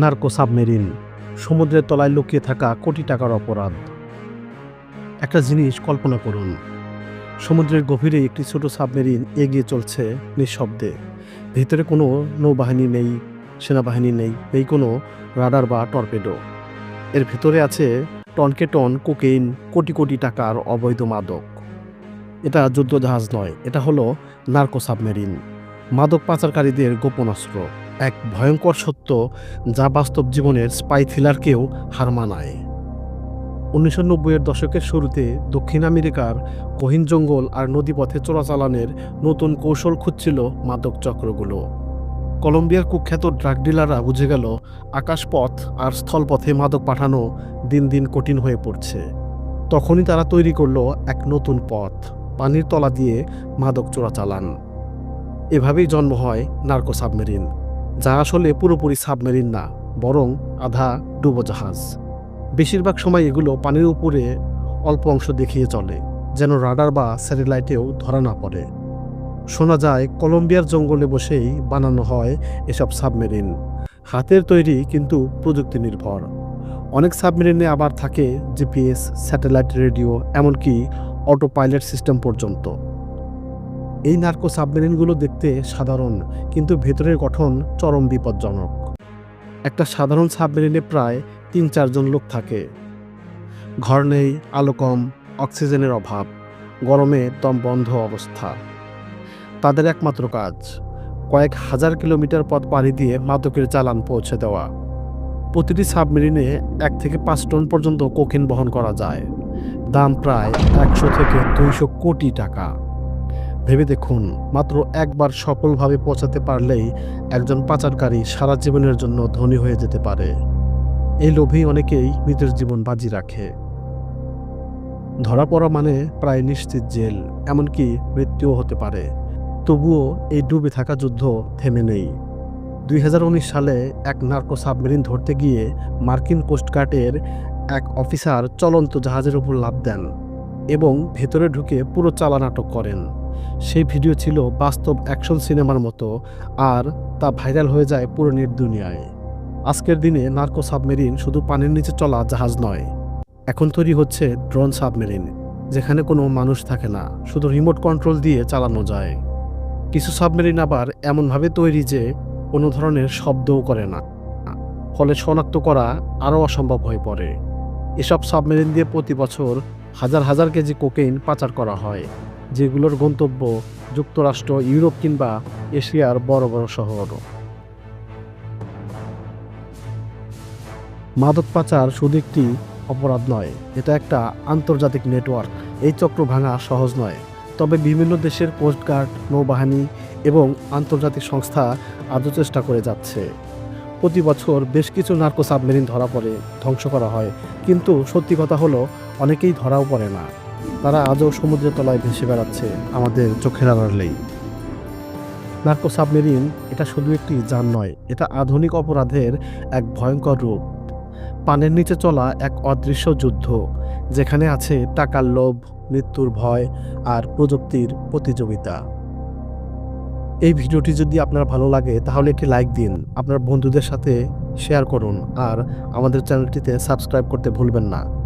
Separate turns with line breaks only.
Narco submarine, সমুদ্রের তলায় লুকিয়ে থাকা কোটি টাকার অপরাধ। একটা জিনিস কল্পনা করুন, সমুদ্রের গভীরে একটি ছোট সাবমেরিন এগিয়ে চলছে নিঃশব্দে। ভিতরে কোনো নৌবাহিনী নেই, সেনাবাহিনী নেই নেই কোনো রাডার বা টর্পেডো। এর ভিতরে আছে টনকে টন কোকেইন, কোটি কোটি টাকার অবৈধ মাদক। এটা যুদ্ধজাহাজ নয়, এটা হলো নার্কো সাবমেরিন। মাদক পাচারকারীদের গোপন অস্ত্র। এক ভয়ঙ্কর সত্য যা বাস্তব জীবনের স্পাই থ্রিলারকেও হার মানায়। উনিশশো নব্বইয়ের দশকের শুরুতে দক্ষিণ আমেরিকার কহিন জঙ্গল আর নদীপথে চোরাচালানের নতুন কৌশল খুঁজছিল মাদক চক্রগুলো। কলম্বিয়ার কুখ্যাত ড্রাগ ডিলাররা বুঝে গেল, আকাশপথ আর স্থলপথে মাদক পাঠানো দিন দিন কঠিন হয়ে পড়ছে। তখনই তারা তৈরি করল এক নতুন পথ, পানির তলা দিয়ে মাদক চোরাচালান। এভাবেই জন্ম হয় নার্কো সাবমেরিন। যা আসলে পুরোপুরি সাবমেরিন না, বরং আধা ডুবোজাহাজ। বেশিরভাগ সময় এগুলো পানির উপরে অল্প অংশ দেখিয়ে চলে, যেন রাডার বা স্যাটেলাইটেও ধরা না পড়ে। শোনা যায়, কলম্বিয়ার জঙ্গলে বসেই বানানো হয় এসব সাবমেরিন। হাতের তৈরি কিন্তু প্রযুক্তি নির্ভর অনেক সাবমেরিনে আবার থাকে জিপিএস, স্যাটেলাইট রেডিও, এমনকি অটো পাইলট সিস্টেম পর্যন্ত। এই নার্কো সাবমেরিনগুলো দেখতে সাধারণ, কিন্তু ভেতরের গঠন চরম বিপজ্জনক। একটা সাধারণ সাবমেরিনে প্রায় তিন চারজন লোক থাকে। ঘর নেই, আলো কম, অক্সিজেনের অভাব, গরমে দম বন্ধ অবস্থা। তাদের একমাত্র কাজ, কয়েক হাজার কিলোমিটার পথ পাড়ি দিয়ে মাদকের চালান পৌঁছে দেওয়া। প্রতিটি সাবমেরিনে এক থেকে পাঁচ টন পর্যন্ত কোকেন বহন করা যায়। দাম প্রায় একশো থেকে দুইশো কোটি টাকা। ভেবে দেখুন, মাত্র একবার সফলভাবে পৌঁছাতে পারলেই একজন পাচারকারী সারা জীবনের জন্য ধনী হয়ে যেতে পারে। এই লোভেই অনেকেই নিজের জীবন বাজি রাখে। ধরা পড়া মানে প্রায় নিশ্চিত জেল, এমনকি মৃত্যুও হতে পারে। তবুও এই ডুবে থাকা যুদ্ধ থেমে নেই। দুই হাজার উনিশ সালে এক নার্কো সাবমেরিন ধরতে গিয়ে মার্কিন কোস্টগার্ডের এক অফিসার চলন্ত জাহাজের উপর লাভ দেন এবং ভেতরে ঢুকে পুরো চালান আটক করেন। সেই ভিডিও ছিল বাস্তব অ্যাকশন সিনেমার মতো, আর তা ভাইরাল হয়ে যায় পুরো নেট দুনিয়ায়। আজকের দিনে নার্কো সাবমেরিন শুধু পানির নিচে চলা জাহাজ নয়, এখন তৈরি হচ্ছে ড্রোন সাবমেরিন, যেখানে কোনো মানুষ থাকে না, শুধু রিমোট কন্ট্রোল দিয়ে চালানো যায়। কিছু সাবমেরিন আবার এমনভাবে তৈরি যে কোনো ধরনের শব্দও করে না, ফলে শনাক্ত করা আরও অসম্ভব হয়ে পড়ে। এসব সাবমেরিন দিয়ে প্রতি বছর হাজার হাজার কেজি কোকেইন পাচার করা হয়। যেগুলোর গন্তব্য যুক্তরাষ্ট্র, ইউরোপ কিংবা এশিয়ার বড় বড় শহর মাদক পাচার শুধু একটি অপরাধ নয়, এটা একটা আন্তর্জাতিক নেটওয়ার্ক। এই চক্র ভাঙা সহজ নয়, তবে বিভিন্ন দেশের কোস্টগার্ড নৌবাহিনী এবং আন্তর্জাতিক সংস্থা আজও চেষ্টা করে যাচ্ছে। প্রতি বছর বেশ কিছু নার্কো সাবমেরিন ধরা পড়ে, ধ্বংস করা হয়, কিন্তু সত্যি কথা হলো, অনেকেই ধরাও পড়ে না। তারা আজও সমুদ্রের তলায় ভেসে বেড়াচ্ছে। আমাদের চোখের আড়ালেই নার্কো সাবমেরিন এটা শুধু একটি যান নয় এটা আধুনিক অপরাধের এক ভয়ঙ্কর রূপ। পানের নিচে চলা এক অদৃশ্য যুদ্ধ যেখানে আছে টাকার লোভ মৃত্যুর ভয় আর প্রযুক্তির প্রতিযোগিতা। এই ভিডিওটি যদি আপনার ভালো লাগে তাহলে একটি লাইক দিন আপনার বন্ধুদের সাথে শেয়ার করুন আর আমাদের চ্যানেলটিতে সাবস্ক্রাইব করতে ভুলবেন না।